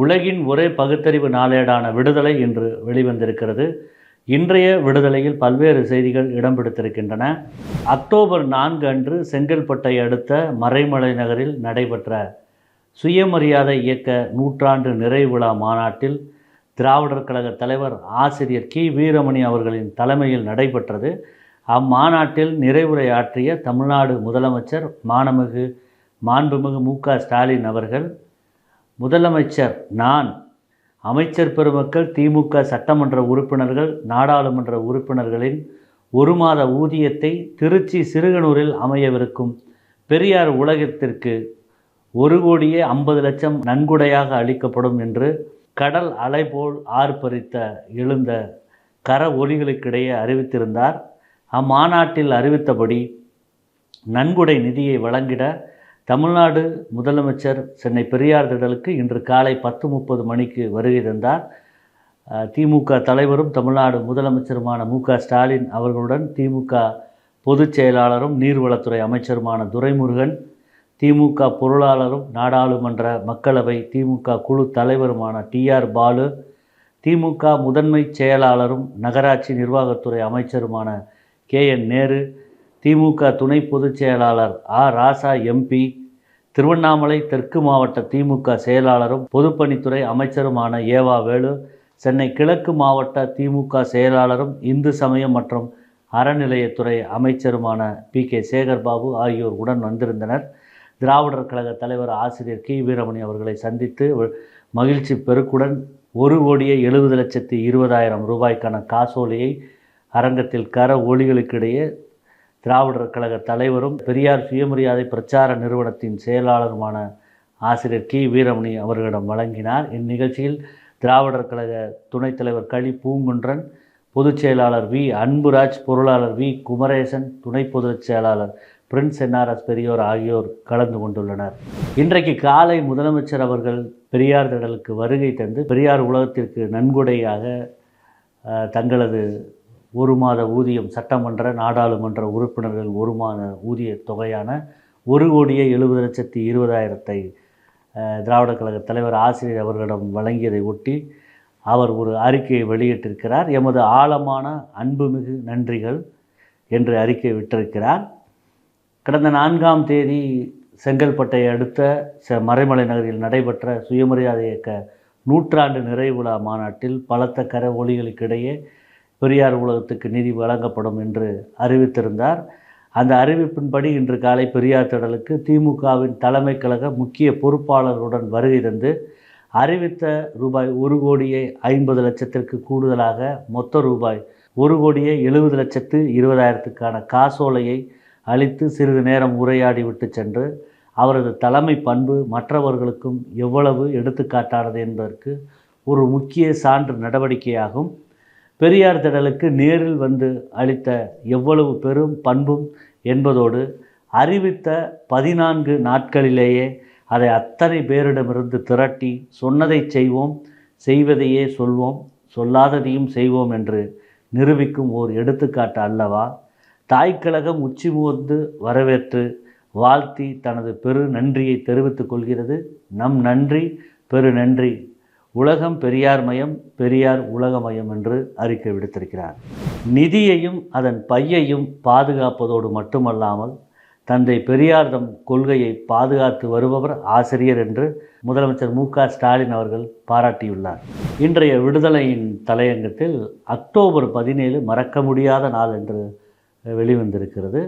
உலகின் ஒரே பகுத்தறிவு நாளேடான விடுதலை இன்று வெளிவந்திருக்கிறது. இன்றைய விடுதலையில் பல்வேறு செய்திகள் இடம்பிடித்திருக்கின்றன அக்டோபர் நான்கு அன்று செங்கல்பட்டை அடுத்த மறைமலை நகரில் நடைபெற்ற சுயமரியாதை இயக்க நூற்றாண்டு நிறைவு விழா மாநாட்டில் திராவிடர் கழக தலைவர் ஆசிரியர் கி. வீரமணி அவர்களின் தலைமையில் நடைபெற்றது. அம்மாநாட்டில் நிறைவுரையாற்றிய தமிழ்நாடு முதலமைச்சர் மாணமிகு மாண்புமிகு மு. க. ஸ்டாலின் அவர்கள் முதலமைச்சர் நான் அமைச்சர் பெருமக்கள் திமுக சட்டமன்ற உறுப்பினர்கள் நாடாளுமன்ற உறுப்பினர்களின் ஒரு மாத ஊதியத்தை திருச்சி சிறுகனூரில் அமையவிருக்கும் பெரியார் உலகத்திற்கு ஒரு கோடியே ஐம்பது லட்சம் நன்கொடையாக அளிக்கப்படும் என்று கடல் அலை போல் ஆர்ப்பரித்த எழுந்த கர ஒலிகளுக்கிடையே அறிவித்திருந்தார். அம்மாநாட்டில் அறிவித்தபடி நன்கொடை நிதியை வழங்கிட தமிழ்நாடு முதலமைச்சர் சென்னை பெரியார் திடலுக்கு இன்று காலை பத்து முப்பது மணிக்கு வருகை தந்தார். திமுக தலைவரும் தமிழ்நாடு முதலமைச்சருமான மு க ஸ்டாலின் அவர்களுடன் திமுக பொதுச் செயலாளரும் நீர்வளத்துறை அமைச்சருமான துரைமுருகன் திமுக பொருளாளரும் நாடாளுமன்ற மக்களவை திமுக குழு தலைவருமான டிஆர் பாலு திமுக முதன்மை செயலாளரும் நகராட்சி நிர்வாகத்துறை அமைச்சருமான கே என் நேரு திமுக துணை பொதுச் செயலாளர் ஆ ராசா எம்பி திருவண்ணாமலை தெற்கு மாவட்ட திமுக செயலாளரும் பொதுப்பணித்துறை அமைச்சருமான ஏவா வேலு சென்னை கிழக்கு மாவட்ட திமுக செயலாளரும் இந்து சமயம் மற்றும் அறநிலையத்துறை அமைச்சருமான பி. கே. சேகர்பாபு ஆகியோர் உடன் வந்திருந்தனர். திராவிடர் கழக தலைவர் ஆசிரியர் கி. வீரமணி அவர்களை சந்தித்து மகிழ்ச்சி பெருக்குடன் ஒரு கோடியே எழுபது லட்சத்தி இருபதாயிரம் ரூபாய்க்கான காசோலையை அரங்கத்தில் கர ஒளிகளுக்கிடையே திராவிடர் கழக தலைவரும் பெரியார் சுயமரியாதை பிரச்சார நிறுவனத்தின் செயலாளருமான ஆசிரியர் கி. வீரமணி அவர்களிடம் வழங்கினார். இந்நிகழ்ச்சியில் திராவிடர் கழக துணைத் தலைவர் களி பூங்குன்றன் பொதுச் செயலாளர் வி. அன்புராஜ் பொருளாளர் வி. குமரேசன் துணை பொதுச் செயலாளர் பிரின்ஸ் என்ஆர்எஸ் பெரியோர் ஆகியோர் கலந்து கொண்டுள்ளனர். இன்றைக்கு காலை முதலமைச்சர் அவர்கள் பெரியார் திடலுக்கு வருகை தந்து பெரியார் உலகத்திற்கு நன்கொடையாக தங்களது ஒரு மாத ஊதியம் சட்டமன்ற நாடாளுமன்ற உறுப்பினர்கள் ஒரு மாத ஊதிய தொகையான ஒரு கோடியே எழுபது லட்சத்தி இருபதாயிரத்தை திராவிட கழக தலைவர் ஆசிரியர் அவர்களிடம் வழங்கியதை ஒட்டி அவர் ஒரு அறிக்கையை வெளியிட்டிருக்கிறார். எமது ஆழமான அன்புமிகு நன்றிகள் என்று அறிக்கை விட்டிருக்கிறார். கடந்த நான்காம் தேதி செங்கல்பட்டை அடுத்த ச மறைமலை நகரில் நடைபெற்ற சுயமரியாதை இயக்க நூற்றாண்டு நிறைவு விழா மாநாட்டில் பலத்த கர ஒளிகளுக்கிடையே பெரியார் உலகத்துக்கு நிதி வழங்கப்படும் என்று அறிவித்திருந்தார். அந்த அறிவிப்பின்படி இன்று காலை பெரியார் திடலுக்கு திமுகவின் தலைமை கழக முக்கிய பொறுப்பாளருடன் வருகை தந்து அறிவித்த ரூபாய் ஒரு கோடியே ஐம்பது லட்சத்திற்கு கூடுதலாக மொத்த ரூபாய் ஒரு கோடியே எழுபது லட்சத்து இருபதாயிரத்துக்கான காசோலையை அளித்து சிறிது நேரம் உரையாடி விட்டு சென்று அவரது தலைமை பண்பு மற்றவர்களுக்கும் எவ்வளவு எடுத்துக்காட்டானது என்பதற்கு ஒரு முக்கிய சான்று நடவடிக்கையாகும். பெரியார் திடலுக்கு நேரில் வந்து அளித்த எவ்வளவு பெரும் பண்பும் என்பதோடு அறிவித்த பதினான்கு நாட்களிலேயே அதை அத்தனை பேரிடமிருந்து திரட்டி சொன்னதை செய்வோம் செய்வதையே சொல்வோம் சொல்லாததையும் செய்வோம் என்று நிரூபிக்கும் ஓர் எடுத்துக்காட்டு அல்லவா? தாய்க்கழகம் உச்சி முகந்து வரவேற்று வாழ்த்தி தனது பெரு நன்றியை தெரிவித்துக் கொள்கிறது. நம் நன்றி பெரு நன்றி. உலகம் பெரியார் மயம் பெரியார் உலகமயம் என்று அறிக்கை விடுத்திருக்கிறார். நிதியையும் அதன் பையையும் பாதுகாப்பதோடு மட்டுமல்லாமல் தந்தை பெரியார்தம் கொள்கையை பாதுகாத்து வருபவர் ஆசிரியர் என்று முதலமைச்சர் மு க ஸ்டாலின் அவர்கள் பாராட்டியுள்ளார். இன்றைய விடுதலையின் தலையங்கத்தில் அக்டோபர் பதினேழு மறக்க முடியாத நாள் என்று வெளிவந்திருக்கிறது.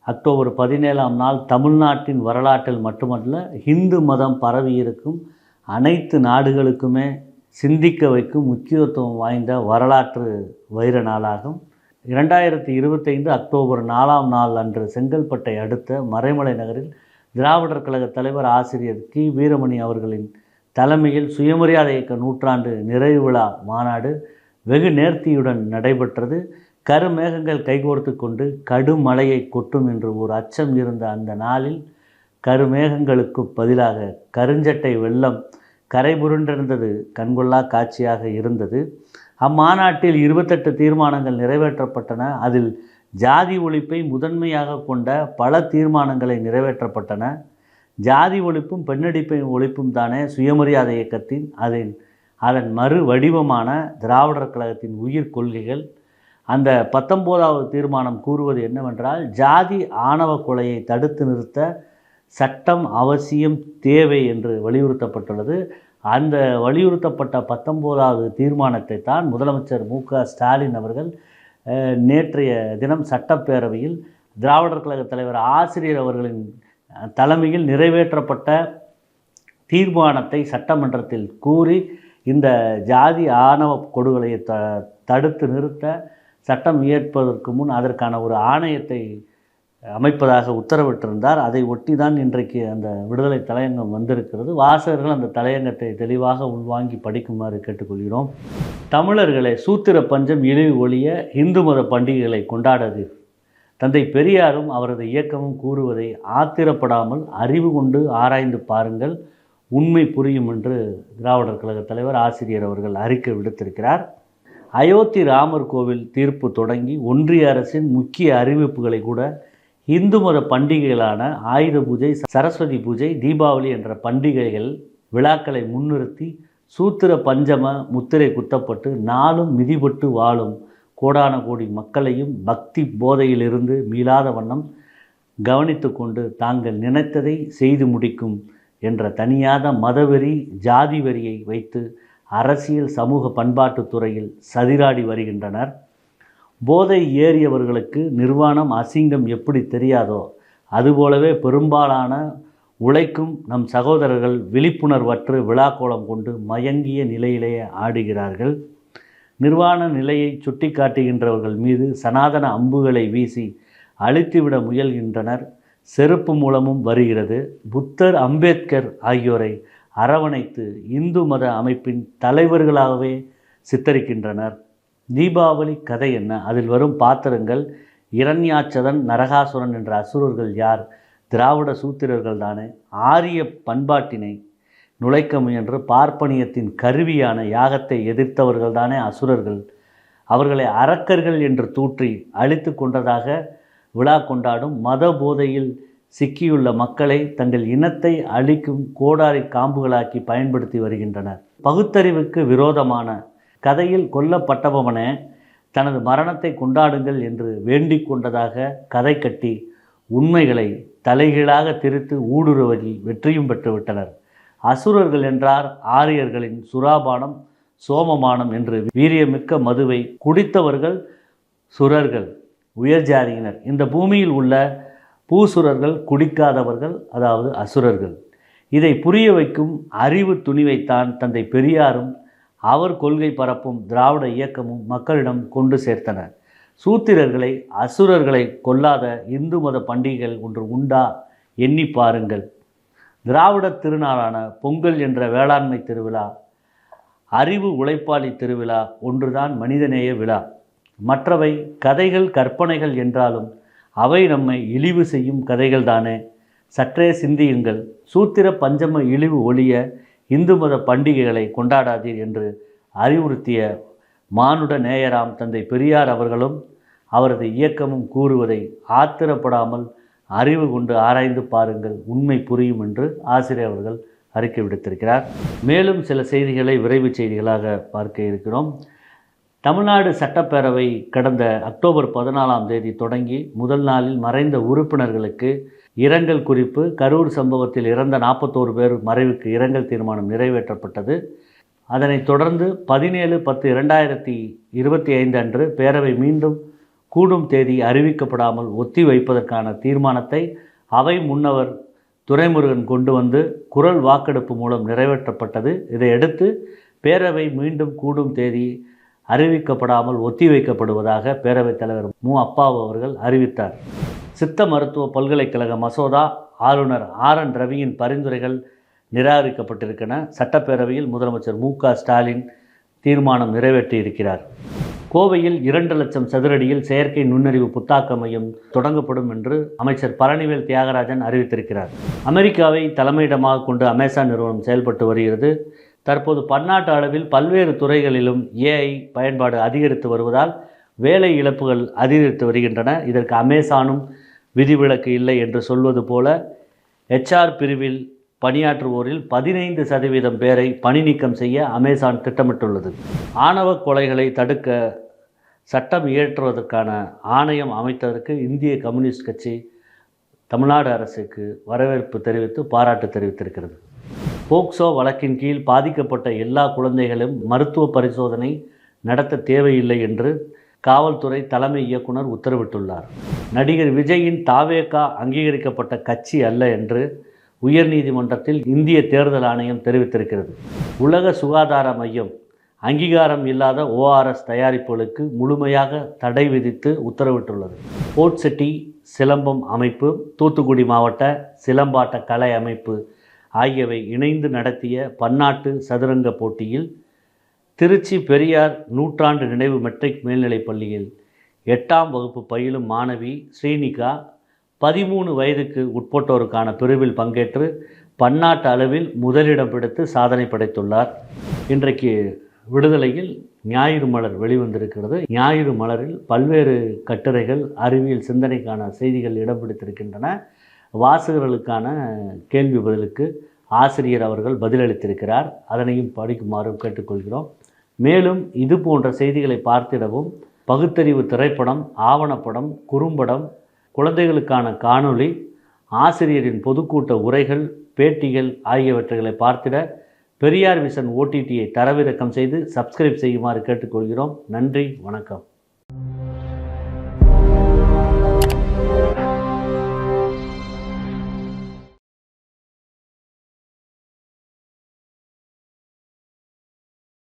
அக்டோபர் பதினேழாம் நாள் தமிழ்நாட்டின் வரலாற்றில் மட்டுமல்ல இந்து மதம் பரவியிருக்கும் அனைத்து நாடுகளுக்குமே சிந்திக்க வைக்கும் முக்கியத்துவம் வாய்ந்த வரலாற்று வைர நாளாகும். இரண்டாயிரத்தி இருபத்தைந்து அக்டோபர் நாலாம் நாள் அன்று செங்கல்பட்டை அடுத்த மறைமலை நகரில் திராவிடர் கழக தலைவர் ஆசிரியர் கி. வீரமணி அவர்களின் தலைமையில் சுயமரியாதை இயக்க நூற்றாண்டு நிறைவு விழா மாநாடு வெகு நேர்த்தியுடன் நடைபெற்றது. கருமேகங்கள் கைகோர்த்து கொண்டு கடும் மழையை கொட்டும் என்று ஒரு அச்சம் இருந்த அந்த நாளில் கருமேகங்களுக்கு பதிலாக கருஞ்சட்டை வெள்ளம் கரை புரண்டிருந்தது கண்கொள்ளா காட்சியாக இருந்தது. அம்மாநாட்டில் இருபத்தெட்டு தீர்மானங்கள் நிறைவேற்றப்பட்டன. அதில் ஜாதி ஒழிப்பை முதன்மையாக கொண்ட பல தீர்மானங்களை நிறைவேற்றப்பட்டன. ஜாதி ஒழிப்பும் பெண்ணடிப்பை ஒழிப்பும் தானே சுயமரியாதை இயக்கத்தின் அதன் அதன் மறு வடிவமான திராவிடர் கழகத்தின் உயிர் கொள்கைகள். அந்த பத்தொம்போதாவது தீர்மானம் கூறுவது என்னவென்றால் ஜாதி ஆணவ கொலையை தடுத்து நிறுத்த சட்டம் அவசியம் தேவை என்று வலியுறுத்தப்பட்டுள்ளது. அந்த வலியுறுத்தப்பட்ட பத்தொம்போதாவது தீர்மானத்தை தான் முதலமைச்சர் மு க ஸ்டாலின் அவர்கள் நேற்றைய தினம் சட்டப்பேரவையில் திராவிடர் கழக தலைவர் ஆசிரியர் அவர்களின் தலைமையில் நிறைவேற்றப்பட்ட தீர்மானத்தை சட்டமன்றத்தில் கூறி இந்த ஜாதி ஆணவ கொடுகொலையை த தடுத்து நிறுத்த சட்டம் இயற்பதற்கு முன் அதற்கான ஒரு ஆணையத்தை அமைப்பதாக உத்தரவிட்டிருந்தார். அதை ஒட்டி தான் இன்றைக்கு அந்த விடுதலை தலையங்கம் வந்திருக்கிறது. வாசகர்கள் அந்த தலையங்கத்தை தெளிவாக உள்வாங்கி படிக்குமாறு கேட்டுக்கொள்கிறோம். தமிழர்களை சூத்திர பஞ்சம் இழிவு ஒழிய இந்து மத பண்டிகைகளை கொண்டாடது தந்தை பெரியாரும் அவரது இயக்கமும் கூறுவதை ஆத்திரப்படாமல் அறிவு கொண்டு ஆராய்ந்து பாருங்கள். உண்மை புரியும் என்று திராவிடர் கழக தலைவர் ஆசிரியர் அவர்கள் அறிக்கை விடுத்திருக்கிறார். அயோத்தி ராமர் கோவில் தீர்ப்பு தொடங்கி ஒன்றிய அரசின் முக்கிய அறிவிப்புகளை கூட இந்து மத பண்டிகைகளான ஆயுத பூஜை சரஸ்வதி பூஜை தீபாவளி என்ற பண்டிகைகள் விழாக்களை முன்னிறுத்தி சூத்திர பஞ்சம முத்திரை குத்தப்பட்டு நாளும் மிதிபட்டு வாழும் கோடான கோடி மக்களையும் பக்தி போதையிலிருந்து மீளாத வண்ணம் கவனித்து கொண்டு தாங்கள் நினைத்ததை செய்து முடிக்கும் என்ற தனியாத மதவெறி ஜாதி வரியை வைத்து அரசியல் சமூக பண்பாட்டுத் துறையில் சதிராடி வருகின்றனர். போதை ஏறியவர்களுக்கு நிர்வாணம் அசிங்கம் எப்படி தெரியாதோ அதுபோலவே பெரும்பாலான உழைக்கும் நம் சகோதரர்கள் விழிப்புணர்வற்று விழாக்கோலம் கொண்டு மயங்கிய நிலையிலேயே ஆடுகிறார்கள். நிர்வாண நிலையை சுட்டிக்காட்டுகின்றவர்கள் மீது சனாதன அம்புகளை வீசி அழித்துவிட முயல்கின்றனர். செருப்பு மூலமும் வருகிறது. புத்தர் அம்பேத்கர் ஆகியோரை அரவணைத்து இந்து மத அமைப்பின் தலைவர்களாகவே சித்தரிக்கின்றனர். தீபாவளி கதை என்ன? அதில் வரும் பாத்திரங்கள் இரண்யாச்சதன் நரகாசுரன் என்ற அசுரர்கள் யார்? திராவிட சூத்திரர்கள் தானே. ஆரிய பண்பாட்டினை நுழைக்க முயன்று பார்ப்பனியத்தின் கருவியான யாகத்தை எதிர்த்தவர்கள் தானே அசுரர்கள். அவர்களை அரக்கர்கள் என்று தூற்றி அழித்து கொண்டதாக விழா கொண்டாடும் மத போதையில் சிக்கியுள்ள மக்களை தங்கள் இனத்தை அழிக்கும் கோடாரி காம்புகளாக்கி பயன்படுத்தி வருகின்றனர். பகுத்தறிவுக்கு விரோதமான கதையில் கொல்லப்பட்டவனே தனது மரணத்தை கொண்டாடுங்கள் என்று வேண்டிக் கொண்டதாக கதை கட்டி உண்மைகளை தலைகீழாக திரித்து ஊடுருவதில் வெற்றியும் பெற்றுவிட்டனர். அசுரர்கள் என்றார் ஆரியர்களின் சுராபானம் சோமமானம் என்று வீரியமிக்க மதுவை குடித்தவர்கள் சுரர்கள் உயர்ஜாதியினர். இந்த பூமியில் உள்ள பூசுரர்கள் குடிக்காதவர்கள் அதாவது அசுரர்கள். இதை புரிய வைக்கும் அறிவு துணிவைத்தான் தந்தை பெரியாரும் அவர் கொள்கை பரப்பும் திராவிட இயக்கமும் மக்களிடம் கொண்டு சேர்த்தனர் சூத்திரர்களை அசுரர்களை கொல்லாத இந்து மத பண்டிகைகள் ஒன்று உண்டா? எண்ணி பாருங்கள். திராவிட திருநாளான பொங்கல் என்ற வேளாண்மை திருவிழா அறிவு உழைப்பாளி திருவிழா ஒன்றுதான் மனிதநேய விழா. மற்றவை கதைகள் கற்பனைகள் என்றாலும் அவை நம்மை இழிவு செய்யும் கதைகள் தானே. சற்றே சிந்தியுங்கள். சூத்திர பஞ்சம இழிவு ஒழிய இந்து மத பண்டிகைகளை கொண்டாடாதீர் என்று அறிவுறுத்திய மானுட நேயராம் தந்தை பெரியார் அவர்களும் அவரது இயக்கமும் கூறுவதை ஆத்திரப்படாமல் அறிவு கொண்டு ஆராய்ந்து பாருங்கள். உண்மை புரியும் என்று ஆசிரியர் அவர்கள் அறிக்கை விடுத்திருக்கிறார். மேலும் சில செய்திகளை விரைவு செய்திகளாக பார்க்க இருக்கிறோம். தமிழ்நாடு சட்டப்பேரவை கடந்த அக்டோபர் பதினாலாம் தேதி தொடங்கி முதல் நாளில் மறைந்த உறுப்பினர்களுக்கு இரங்கல் குறிப்பு. கரூர் சம்பவத்தில் இறந்த நாற்பத்தோரு பேர் மறைவுக்கு இரங்கல் தீர்மானம் நிறைவேற்றப்பட்டது. அதனைத் தொடர்ந்து பதினேழு பத்து இரண்டாயிரத்தி இருபத்தி ஐந்து அன்று பேரவை மீண்டும் கூடும் தேதி அறிவிக்கப்படாமல் ஒத்தி வைப்பதற்கான தீர்மானத்தை அவை முன்னவர் துரைமுருகன் கொண்டு வந்து குரல் வாக்கெடுப்பு மூலம் நிறைவேற்றப்பட்டது. இதையடுத்து பேரவை மீண்டும் கூடும் தேதி அறிவிக்கப்படாமல் ஒத்திவைக்கப்படுவதாக பேரவைத் தலைவர் மு. அப்பாவு அவர்கள் அறிவித்தார். சித்த மருத்துவ பல்கலைக்கழக மசோதா ஆளுநர் ஆர் என் ரவியின் பரிந்துரைகள் நிராகரிக்கப்பட்டிருக்கின்றன. சட்டப்பேரவையில் முதலமைச்சர் மு க ஸ்டாலின் தீர்மானம் நிறைவேற்றியிருக்கிறார். கோவையில் இரண்டு லட்சம் சதுரடியில் செயற்கை நுண்ணறிவு புத்தாக்க மையம் தொடங்கப்படும் என்று அமைச்சர் பழனிவேல் தியாகராஜன் அறிவித்திருக்கிறார். அமெரிக்காவை தலைமையிடமாக கொண்டு அமேசான் நிறுவனம் செயல்பட்டு வருகிறது. தற்போது பன்னாட்டு அளவில் பல்வேறு துறைகளிலும் ஏஐ பயன்பாடு அதிகரித்து வருவதால் வேலை இழப்புகள் அதிகரித்து வருகின்றன. இதற்கு அமேசானும் விதிவிலக்கு இல்லை என்று சொல்வது போல ஹெச்ஆர் பிரிவில் பணியாற்றுவோரில் பதினைந்து சதவீதம் பேரை பணி நீக்கம் செய்ய அமேசான் திட்டமிட்டுள்ளது. ஆணவ கொலைகளை தடுக்க சட்டம் இயற்றுவதற்கான ஆணையம் அமைத்ததற்கு இந்திய கம்யூனிஸ்ட் கட்சி தமிழ்நாடு அரசுக்கு வரவேற்பு தெரிவித்து பாராட்டு தெரிவித்திருக்கிறது. போக்சோ வழக்கின் கீழ் பாதிக்கப்பட்ட எல்லா குழந்தைகளும் மருத்துவ பரிசோதனை நடத்த தேவையில்லை என்று காவல்துறை தலைமை இயக்குனர் உத்தரவிட்டுள்ளார். நடிகர் விஜயின் தாவேகா அங்கீகரிக்கப்பட்ட கட்சி அல்ல என்று உயர்நீதிமன்றத்தில் இந்திய தேர்தல் ஆணையம் தெரிவித்திருக்கிறது. உலக சுகாதார மையம் அங்கீகாரம் இல்லாத ஓஆர்எஸ் தயாரிப்புகளுக்கு முழுமையாக தடை விதித்து உத்தரவிட்டுள்ளது. போர்ட் சிட்டி சிலம்பம் அமைப்பு தூத்துக்குடி மாவட்ட சிலம்பாட்ட கலை அமைப்பு ஆகியவை இணைந்து நடத்திய பன்னாட்டு சதுரங்க போட்டியில் திருச்சி பெரியார் நூற்றாண்டு நினைவு மெட்ரிக் மேல்நிலைப் பள்ளியில் எட்டாம் வகுப்பு பயிலும் மாணவி ஸ்ரீனிகா பதிமூணு வயதுக்கு உட்பட்டோருக்கான பிரிவில் பங்கேற்று பன்னாட்டு அளவில் முதலிடம் பிடித்து சாதனை படைத்துள்ளார். இன்றைக்கு விடுதலையில் ஞாயிறு மலர் வெளிவந்திருக்கிறது. ஞாயிறு மலரில் பல்வேறு கட்டுரைகள் அறிவியல் சிந்தனைக்கான செய்திகள் இடம் பிடித்திருக்கின்றன. வாசகர்களுக்கான கேள்வி பதிலுக்கு ஆசிரியர் அவர்கள் பதிலளித்திருக்கிறார். அதனையும் படிக்குமாறு கேட்டுக்கொள்கிறோம். மேலும் இது போன்ற செய்திகளை பார்த்திடவும் பகுத்தறிவு திரைப்படம் ஆவணப்படம் குறும்படம் குழந்தைகளுக்கான காணொளி ஆசிரியரின் பொதுக்கூட்ட உரைகள் பேட்டிகள் ஆகியவற்றைகளை பார்த்திட பெரியார் மிஷன் ஓடிடியை தரவிறக்கம் செய்து சப்ஸ்கிரைப் செய்யுமாறு கேட்டுக்கொள்கிறோம். நன்றி வணக்கம்.